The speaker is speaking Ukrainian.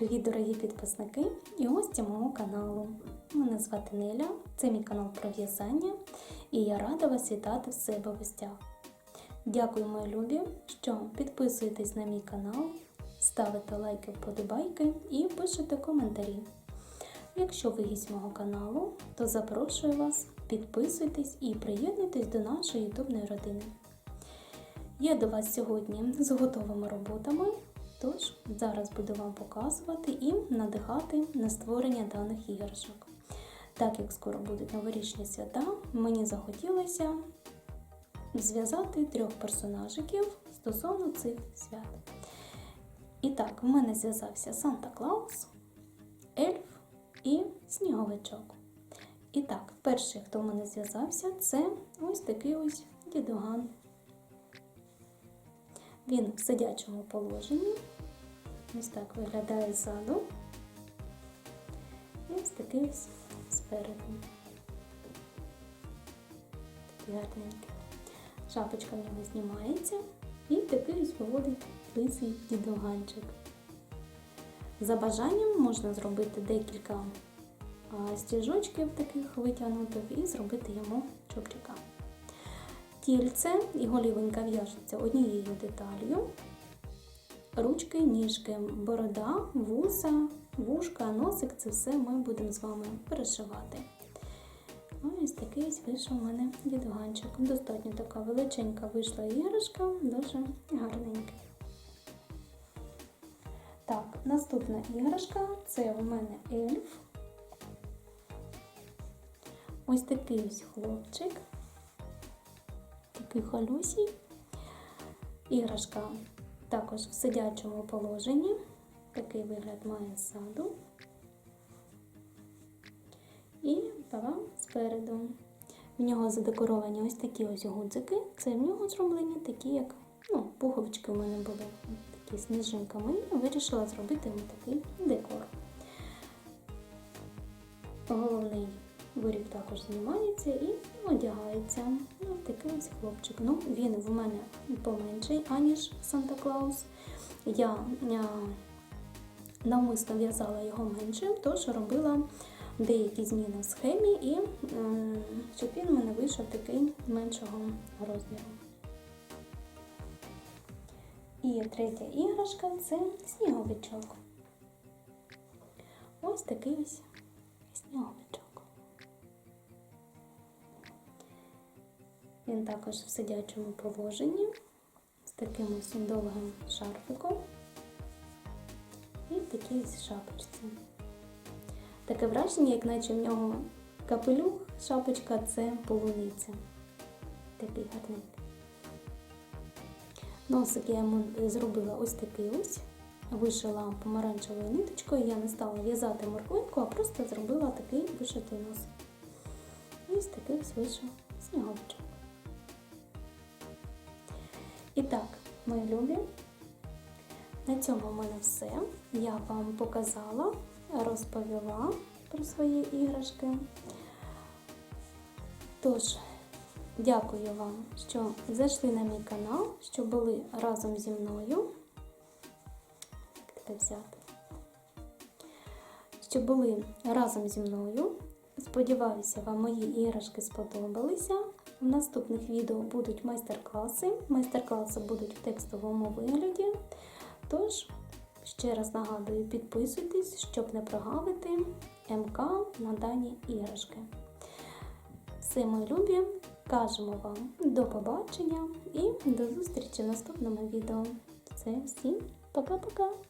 Привіт, дорогі підписники і гості мого каналу. Мене звати Неля, це мій канал про в'язання, і я рада вас вітати в себе в гостях. Дякую, мої любі, що підписуєтесь на мій канал, ставите лайки, вподобайки і пишете коментарі. Якщо ви гість мого каналу, то запрошую вас, підписуйтесь і приєднуйтесь до нашої ютубної родини. Я до вас сьогодні з готовими роботами, тож зараз буду вам показувати і надихати на створення даних іграшок. Так як скоро будуть новорічні свята, мені захотілося зв'язати трьох персонажиків стосовно цих свят. І так, в мене зв'язався Санта Клаус, Ельф і Сніговичок. І так, перший, хто в мене зв'язався, це ось такий ось дідуган. Він в сидячому положенні. Ось так виглядає ззаду. І ось такий ось спереду. Такий гарненький. Шапочка в нього знімається і такий ось виводить лисий дідуганчик. За бажанням можна зробити декілька стіжочків таких витягнутих і зробити йому чобряка. Тільце і голівенька в'яжеться однією деталью. Ручки, ніжки, борода, вуса, вушка, носик це все ми будемо з вами перешивати. Ось такий вийшов у мене дідуганчик. Достатньо така величенька вийшла іграшка, дуже гарненька. Так, наступна іграшка це у мене ельф. Ось такий ось хлопчик такий халюсій. Іграшка також в сидячому положенні. Такий вигляд має ззаду. І пава спереду. В нього задекоровані ось такі ось гудзики. Це в нього зроблені такі, як ну, пуговички у мене були, такі сніжинками. І вирішила зробити ось такий декор. Головний виріб також знімається і одягається. Ну, такий ось хлопчик. Ну, він в мене поменший, аніж Санта Клаус. Я а, навмисно в'язала його меншим, тож робила деякі зміни в схемі, і а, щоб він в мене вийшов такий меншого розміру. І третя іграшка це сніговичок. Ось такий ось сніговичок. Він також в сидячому положенні з таким ось довгим шарфиком і такій ось шапочці. Таке враження, як наче в нього капелюх, шапочка це полуниця. Такий гарненький. Носик я йому зробила ось такий ось. Вишила помаранчевою ниточкою, я не стала в'язати морквинку, а просто зробила такий вишитий носик. Ось такий ось вийшов сніговичок. І так, мої любі, на цьому в мене все. Я вам показала, розповіла про свої іграшки. Тож, дякую вам, що зайшли на мій канал, що були разом зі мною. Як тебе взяти? Що були разом зі мною. Сподіваюся, вам мої іграшки сподобалися. В наступних відео будуть майстер-класи. Майстер-класи будуть в текстовому вигляді. Тож, ще раз нагадую, підписуйтесь, щоб не прогавити МК на дані іграшки. Все, мої любі, кажемо вам до побачення і до зустрічі в наступному відео. Все, всім пока-пока!